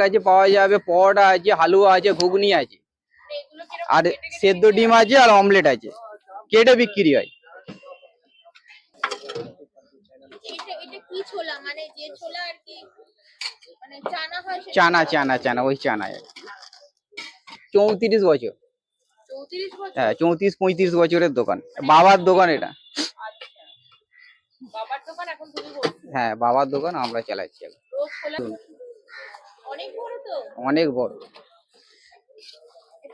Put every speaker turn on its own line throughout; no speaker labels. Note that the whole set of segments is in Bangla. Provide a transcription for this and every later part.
কাছে পাওয়া যাবে পরোটা আছে হালুয়া আছে ঘুগনি আছে। আর সেদ্ধ ডিম আছে আর অমলেট আছে। কেটে বিক্রি হয়।
মানে মানে চানা
চানা চানা ওই চানা। চৌত্রিশ বছর। হ্যাঁ চৌত্রিশ পঁয়ত্রিশ বছরের দোকান। বাবার দোকান এটা।
আচ্ছা।
হ্যাঁ বাবার দোকান আমরা চালাচ্ছি এখন।
অনেক বড় তো?
অনেক বড়।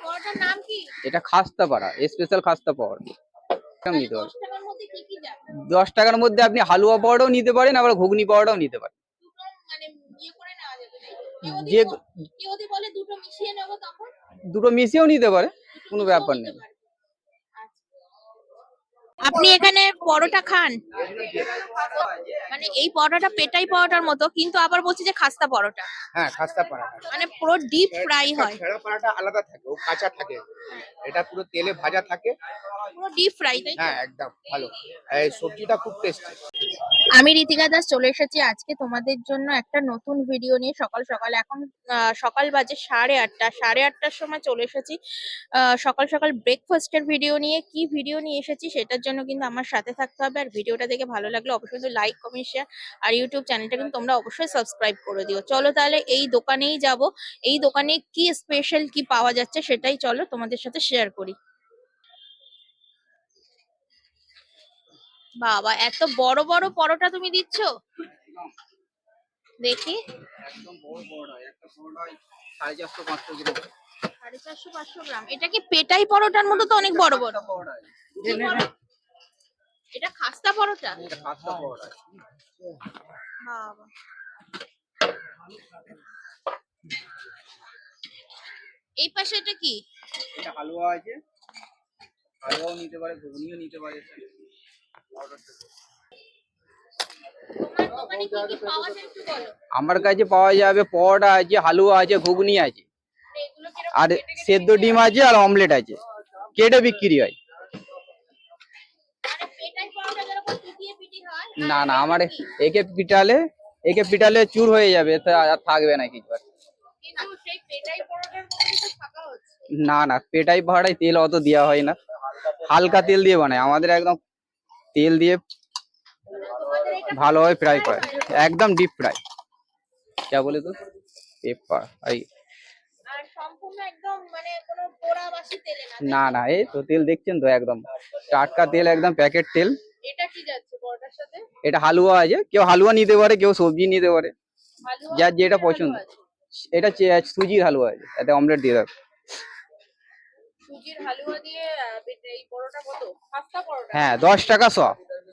পরোটার নাম কি?
এটা খাস্তা পাড়া স্পেশাল খাস্তা পাওয়ার নিতে
দশ
পারেন দশ টাকার মধ্যে আপনি হালুয়া পাওয়াটাও নিতে পারেন আবার ঘুগনি পাওয়াটাও নিতে পারেন।
দুটো মানে ইয়ে
যে
দুটো মিশিয়ে নেব
মিশিয়েও নিতে পারে কোনো ব্যাপার নেই।
আপনি এখানে পরোটা খান। মানে এই পরোটাটা পেটাই পরোটার মতো কিন্তু আবার বলছি যে খাস্তা পরোটা।
হ্যাঁ খাস্তা পরোটা।
মানে পুরো ডিপ ফ্রাই হয়।
ছেঁড়া পরোটা আলাদা থাকে ও কাঁচা থাকে। এটা পুরো তেলে ভাজা থাকে
পুরো ডিপ ফ্রাই তাই
হ্যাঁ একদম ভালো। এই সবজিটা খুব টেস্টি
আমি রীতিকা দাস চলে এসেছি আজকে তোমাদের জন্য একটা নতুন ভিডিও নিয়ে সকাল সকাল। এখন সকাল বাজে সাড়ে আটটা সাড়ে আটটার সময় চলে এসেছি। সকাল সকাল ব্রেকফাস্টের ভিডিও নিয়ে কি ভিডিও নিয়ে এসেছি সেটার জন্য কিন্তু আমার সাথে থাকতে হবে। আর ভিডিওটা দেখে ভালো লাগলে অবশ্যই লাইক কমেন্ট শেয়ার আর ইউটিউব চ্যানেলটা কিন্তু তোমরা অবশ্যই সাবস্ক্রাইব করে দিও। চলো তাহলে এই দোকানেই যাব। এই দোকানে কি স্পেশাল কি পাওয়া যাচ্ছে সেটাই চলো তোমাদের সাথে শেয়ার করি। বাবা এত বড় বড় পরোটা তুমি দিচ্ছ? দেখি।
সাড়ে চারশো পাঁচশো গ্রাম।
এটা কি পেটাই পরোটার মতো তো অনেক বড় বড়? এটা খাস্তা পরোটা বাবা। এই পাশে এটা কি?
এটা হালুয়া আছে। হালুয়াও নিতে পারে ঘুগনিও নিতে পারে। আমার কাছে পাওয়া যাবে পরোটা আছে হালুয়া আছে ঘুগনি আছে।
মানে
আর সেদ্ধ ডিম আছে আর অমলেট আছে। কেটে বিক্রি হয়।
মানে
না না আমার একে পিটালে একে পিটালে চুর হয়ে যাবে আর থাকবে না কিছু না না পেটাই পাহাড়ায় তেল অত দেওয়া হয় না। হালকা তেল দিয়ে বানায়। আমাদের একদম তেল দিয়ে ভালোভাবে ফ্রাই করে। একদম ডিপ ফ্রাই যা বলে তো। পেপার। এই
না
না এই তো তেল দেখছেন তো একদম। টাটকা তেল একদম প্যাকেট তেল।
এটা
হালুয়া আছে। কেউ হালুয়া নিতে পারে কেউ সবজি নিতে পারে। যার যেটা পছন্দ। এটা সুজির হালুয়া আছে। এতে অমলেট দিয়ে দেবে।
সুজির হালুয়া দিয়ে এই পরোটা কত? খাস্তা পরোটা
হ্যাঁ দশ টাকা শ।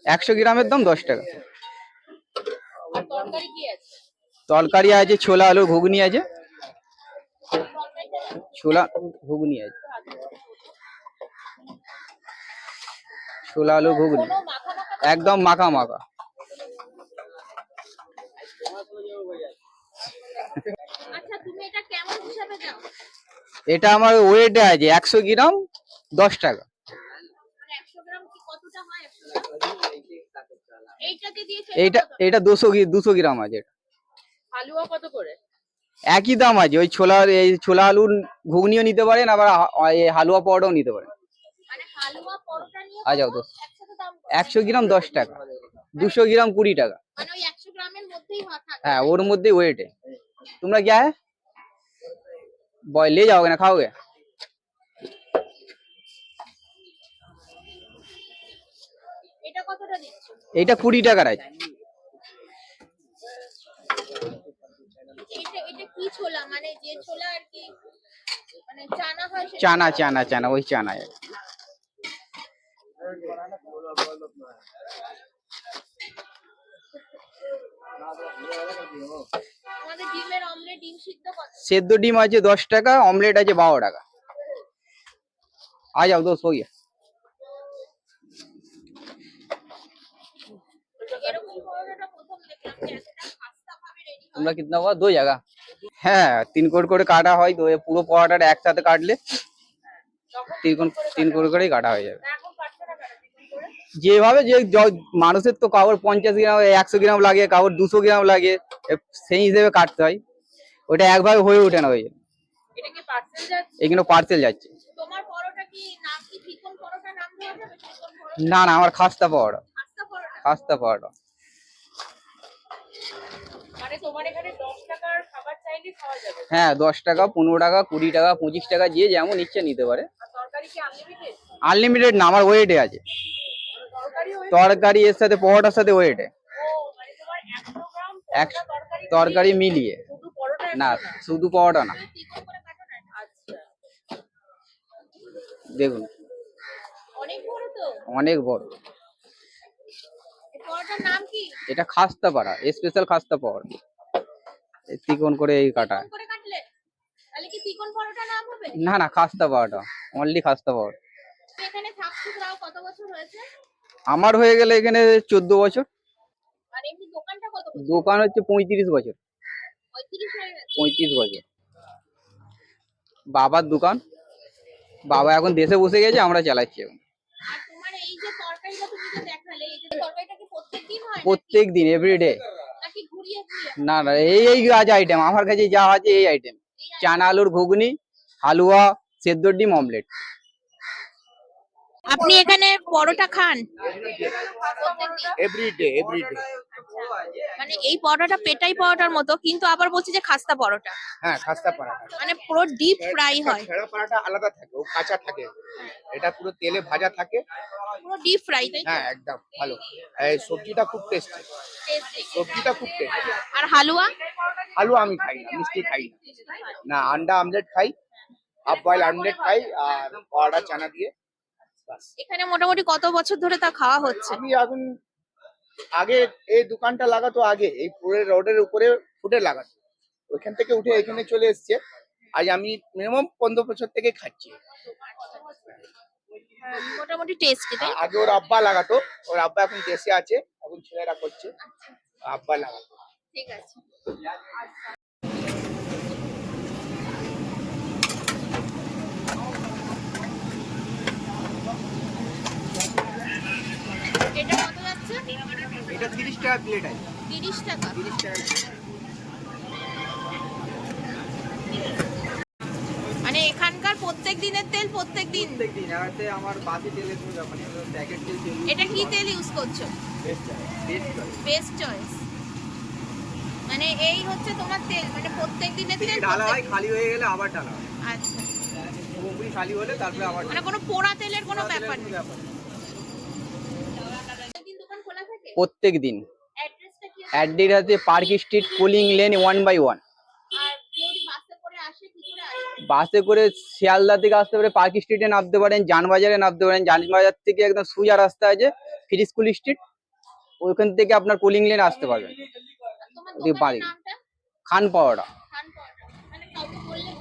একশো গ্রামের দাম দশ টাকা।
আর তরকারি কি আছে?
তরকারি আছে ছোলা আলু ঘুগনি আছে। ছোলা ঘুগনি আছে। ছোলা আলু ঘুগনি। একদম মাখা মাখা।
আচ্ছা তুমি এটা কেমন হিসাবে দাও?
এটা আমার ওয়েটে আছে একশো গ্রাম দশ টাকা। এইটা এটা দুশো দুশো গ্রাম আছে এটা। একই দাম আছে ওই ছোলা এই ছোলা আলুর ঘুগনিও নিতে পারেন আবার হালুয়া পরোটাও নিতে পারেন।
আচ্ছা
দোস্ত। একশো গ্রাম দশ টাকা দুশো গ্রাম কুড়ি টাকা।
হ্যাঁ
ওর মধ্যে ওয়েটে তোমরা গিয়ে बॉय ले जाओगे ना खाओगे
এটা কতটা দিচ্ছ
এইটা কুড়ি টাকার আছে
এটা এটা কি ছোলা মানে যে ছোলা আর কি মানে চানা হয় সেটা
চানা চানা চানা ওই চানা
সেদ্ধ
ডিম আছে দশ টাকা অমলেট আছে বারো টাকা।
আ যাও দোষ হই
তোমরা কিতনা হওয়া দই জায়গা হ্যাঁ তিন কোট করে কাটা হয় দই পুরো পরোটাটা একসাথে কাটলে তিন কোট তিন কোট করেই কাটা হয়ে যাবে। যেভাবে যে মানুষের তো কাউর পঞ্চাশ গ্রাম একশো গ্রাম লাগে কাউর দুশো গ্রাম লাগে সেই হিসেবে কাটতে হয়। ওটা একভাবে হয়ে ওঠে না ওই। এগুলো পার্সেল যাচ্ছে।
পরোটা পরোটা পরোটা?
না না আমার খাস্তা
পরোটা।
খাস্তা পাওয়াটা
মানে
হ্যাঁ দশ টাকা পনেরো টাকা কুড়ি টাকা পঁচিশ টাকা যে যেমন ইচ্ছে নিতে পারে।
আনলিমিটেড
না আমার ওয়েটে আছে।
তরকারি
এর সাথে, পরোটার সাথে ওয়েটে
পরোটা তরকারি
মিলিয়ে। না, শুধু পরোটা না। দেখুন।
অনেক বড়।
এটা খাস্তা পাড়া স্পেশাল খাস্তা পাওয়ার তিকোন করে এই কাটা। না না খাস্তা পাওয়াটা অনলি খাস্তা
হয়েছে?
আমার হয়ে গেলে এখানে চোদ্দ বছর। দোকান হচ্ছে পঁয়ত্রিশ বছর।
পঁয়ত্রিশ
বছর। বাবার দোকান। বাবা এখন দেশে বসে গেছে আমরা চালাচ্ছি এখন? প্রত্যেক দিন এভরিডে না না এই এই আজ আইটেম আমার কাছে যা আছে এই আইটেম চানা আলুর ঘুগনি হালুয়া সেদ্ধ ডিম অমলেট
আপনি এখানে পরোটা খান?
এভরিডে এভরিডে
মানে এই পরোটা পেটাই পরোটার মতো কিন্তু আবার বলছি যে খাস্তা পরোটা।
হ্যাঁ খাস্তা পরোটা।
মানে পুরো ডিপ ফ্রাই হয়।
ছেঁড়া পাড়াটা আলাদা থাকে ও কাঁচা থাকে। এটা পুরো তেলে ভাজা থাকে।
পুরো ডিপ ফ্রাই তাই
হ্যাঁ একদম ভালো। এই সবজিটা খুব টেস্টি সবজিটা খুব টেস্টি
আর হালুয়া?
হালুয়া আমি খাই না মিষ্টি খাই না। না আন্ডা আমলেট খাই হাফ বয়েল আমলেট খাই আর পরোটা চানা দিয়ে।
এখানে মোটামুটি কত বছর ধরে তা খাওয়া হচ্ছে?
আমি এখন আগে এই দোকানটা লাগাতো আগে এই পুরো রোডের উপরে ফুটে লাগাতো। ওইখান থেকে উঠে এখানে চলে এসছে। আজ আমি মিনিমাম পনেরো বছর থেকে খাচ্ছি।
মোটামুটি টেস্টি তাই
আগে ওর আব্বা লাগাতো। ওর আব্বা এখন দেশে আছে এখন ছেলেরা করছে। আব্বা লাগাতো।
ঠিক আছে। এটা
তিরিশ টাকা প্লেট আছে।
তিরিশ টাকা।
তিরিশ টাকা
মানে এখানকার প্রত্যেক দিনের তেল প্রত্যেক দিন
প্রত্যেকদিন এতে আমার বাসি তেলের কোনো ব্যাপার নেই প্যাকেট তেল
এটা কি তেল ইউজ করছ? বেস্ট চয়েস মানে এই হচ্ছে তোমার তেল মানে প্রত্যেক দিনের তেল
ঢালা হয় খালি হয়ে গেলে আবার ঢালা হয়।
আচ্ছা।
খালি হলে তারপরে আবার
মানে কোনো পোড়া তেলের কোনো ব্যাপার নেই
ব্যাপার নেই।
প্রত্যেকদিন দোকান খোলা থাকে
প্রত্যেক দিন। অ্যাড্রেস আছে? Park Street Collin lane
one by one বাসে করে
শিয়ালদা থেকে আসতে পারে পার্ক স্ট্রিটে নামতে পারেন জানবাজারে নামতে পারেন জানবাজার থেকে একদম সুজা রাস্তা আছে ফ্রি স্কুল স্ট্রিট ওইখান থেকে আপনার কুলিং লেন আসতে পারবেন। বাড়ি। খান পাওয়াটা
মানে পারবে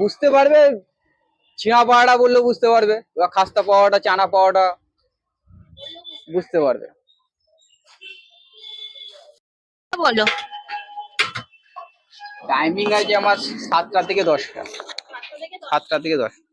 বুঝতে পারবে ছিঁড়া পাওয়াটা বললেও বুঝতে পারবে বা খাস্তা পাওয়াটা চানা পাওয়াটা বুঝতে পারবে।
বলো।
টাইমিং আছে আমার সাতটা থেকে দশটা। সাতটা থেকে দশটা।